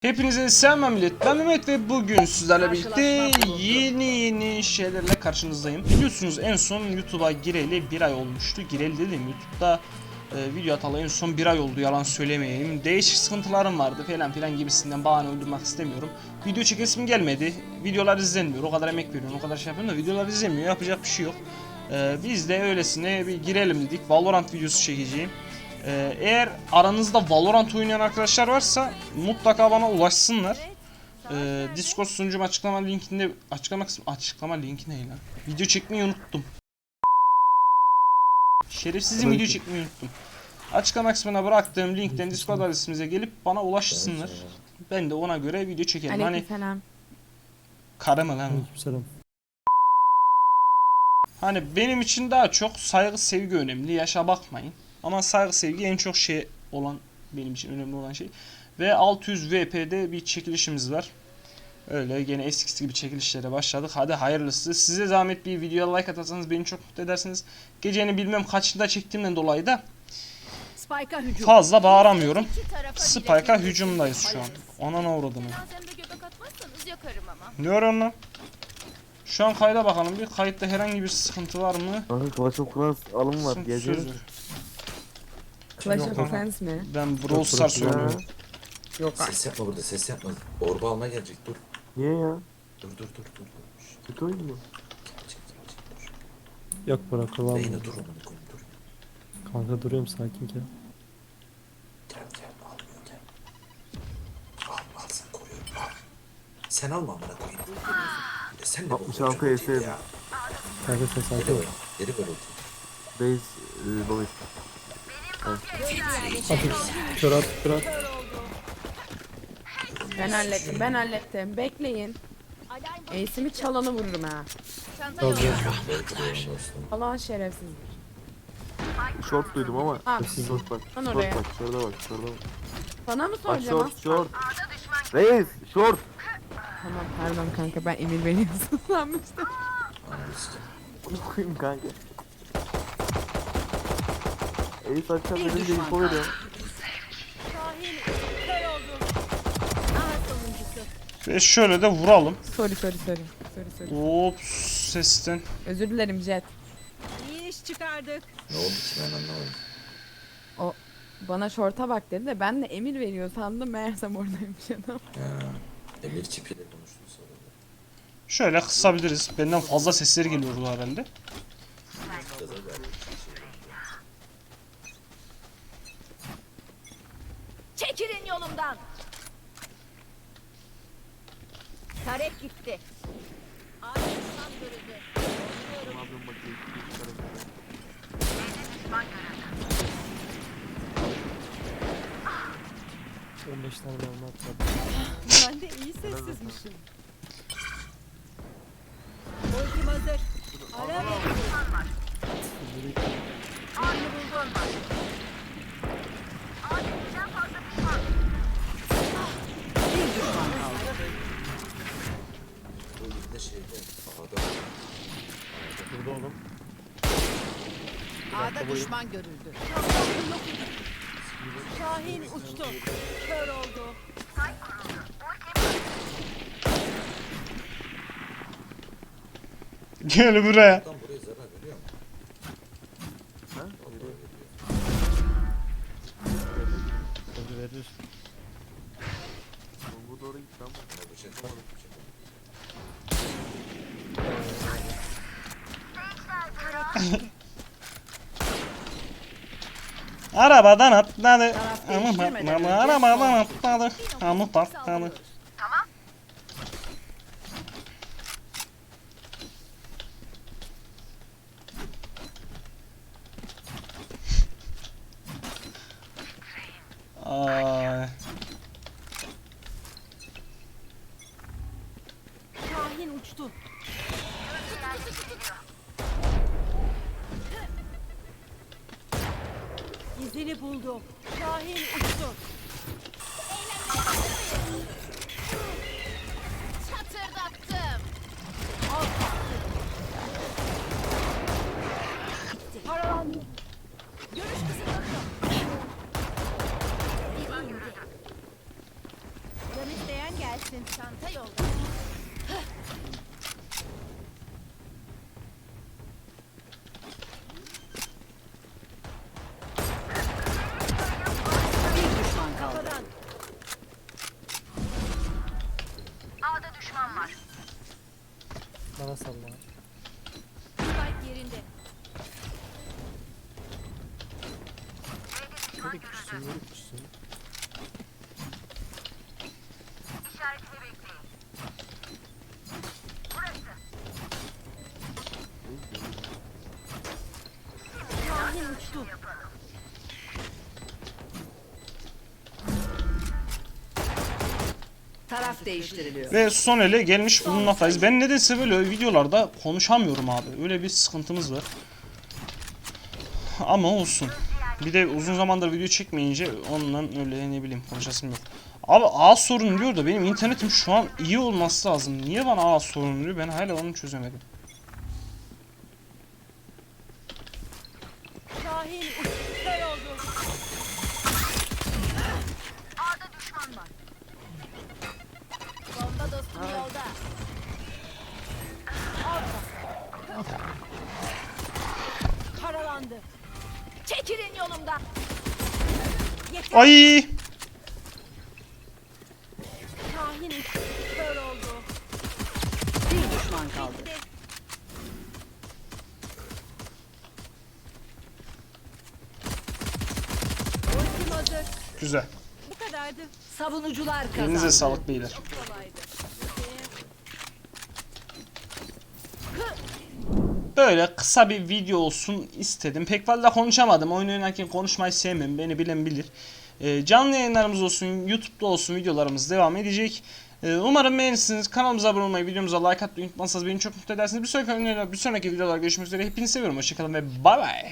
Hepinize selam millet. Ben Mehmet ve bugün sizlerle birlikte yeni yeni şeylerle karşınızdayım. Biliyorsunuz en son YouTube'a gireli bir ay olmuştu. Gireli dedim YouTube'da e, video atalı en son bir ay oldu yalan söylemeyeyim. Değişik sıkıntılarım vardı falan filan gibisinden bahane uydurmak istemiyorum. Video çekesim gelmedi. Videolar izlenmiyor. O kadar emek veriyorum. O kadar şey yapıyorum da videolar izlenmiyor. Yapacak bir şey yok. E, biz de öylesine bir girelim dedik. Valorant videosu çekeceğim. Ee, eğer aranızda Valorant oynayan arkadaşlar varsa mutlaka bana ulaşsınlar. Ee, Discord sunucum açıklama linkinde açıklama kısmı açıklama linki ne lan? Video çekmeyi unuttum. Şerefsizim video çekmeyi unuttum. Açıklama kısmına bıraktığım linkten Discord adresimize gelip bana ulaşsınlar. Ben de ona göre video çekerim. Hani Aleykümselam. karı mı lan? Aleykümselam. Hani benim için daha çok saygı sevgi önemli. Yaşa bakmayın. Ama saygı sevgi en çok şey olan benim için önemli olan şey. Ve 600 VP'de bir çekilişimiz var. Öyle gene eskisi gibi çekilişlere başladık. Hadi hayırlısı. Size zahmet bir videoya like atarsanız beni çok mutlu edersiniz. Gecenin bilmem kaçında çektiğimden dolayı da fazla bağıramıyorum. İki tarafa Spike'a hücumdayız şu an. Ona ne uğradım. Ne arıyorsun lan? Şu an kayda bakalım bir. Kayıtta herhangi bir sıkıntı var mı? Kanka Clash of Clans alım var. Geziyoruz. Clash Yok, of yok. Clans mi? Ben Brawl Stars oynuyorum. Yok Ses yapma burada ses yapma. Orba almaya gelecek dur. Niye ya? Dur dur dur dur. dur. Şşş, Kötü oyun mu? Gelecek gelecek dur. Yok bırakılamam. Beyne dur onu koy dur. Kanka duruyorum sakin gel. Gel gel almıyor gel. Al al sen koyuyorum al. Sen alma amına koyayım. Ya sen ne 66 bakıyorsun ES. ultiye ya? Kanka sen Geri sakin ol. ver. Geri ver ultiyi. Base e, Lois. Kör at ben hallettim ben hallettim. Bekleyin. Ace'imi çalanı vururum ha. Çanta yok. Allah şerefsiz. Short duydum ama. Short bak. Short bak. Şurada bak. Şurada bak. Sana mı soracağım short short. Reis short. Tamam pardon kanka ben emir veriyorsun sanmıştım. Bunu koyayım kanka. Elif açacağım dedim de info veriyor. Ve şöyle de vuralım. Sorry sorry sorry. Sorry sorry. Hop sesten. Özür dilerim Jet. İyi iş çıkardık. Ne oldu ki ben anlamadım. Bana şorta bak dedi de ben de emir veriyor sandım meğersem oradaymış adam. Ha. Emir çipiyle konuştun sonra. Şöyle kısabiliriz. Benden fazla sesleri geliyordu herhalde. Yolumdan. Tarek gitti. Düşman görüldü. 15 tane mermi atladım. Ben de iyi sessizmişim. Ultim hazır. Ara ve Bu yine şeyde. Havada. Burada oğlum. A'da düşman görüldü. Şahin uçtu. Kör oldu. Gel buraya. Adam buraya zarar veriyor mu? Ha? Veriyor. Tabii verir. Bu doğru gitti ama. Ama bıçak almadım, Arabadan atladı. Ama patladı. Arabadan atladı. Ama patladı. Ay. Şahin uçtu. İzini buldum. Şahin uçtu. Çatırdattım. Paralandı. Görüş Şahin uçtu. Taraf değiştiriliyor. Ve son ele gelmiş bulunmaktayız. Ben nedense böyle videolarda konuşamıyorum abi. Öyle bir sıkıntımız var. Ama olsun. Bir de uzun zamandır video çekmeyince ondan öyle ne bileyim konuşasım yok. Abi A sorun diyor da benim internetim şu an iyi olması lazım. Niye bana A sorun diyor ben hala onu çözemedim. Ay! Uçtu. Kör oldu. Bir düşman kaldı. Ultim hazır. Güzel. Bu kadardı. Savunucular kazandı. Elinize sağlık beyler. Kolaydı. Böyle kısa bir video olsun istedim. Pek fazla konuşamadım. Oyun oynarken konuşmayı sevmem. Beni bilen bilir. Ee, canlı yayınlarımız olsun, YouTube'da olsun videolarımız devam edecek. Ee, umarım beğenirsiniz. Kanalımıza abone olmayı, videomuza like atmayı unutmazsanız beni çok mutlu edersiniz. Bir sonraki, bir sonraki videolarda görüşmek üzere. Hepinizi seviyorum. Hoşçakalın ve bay bay.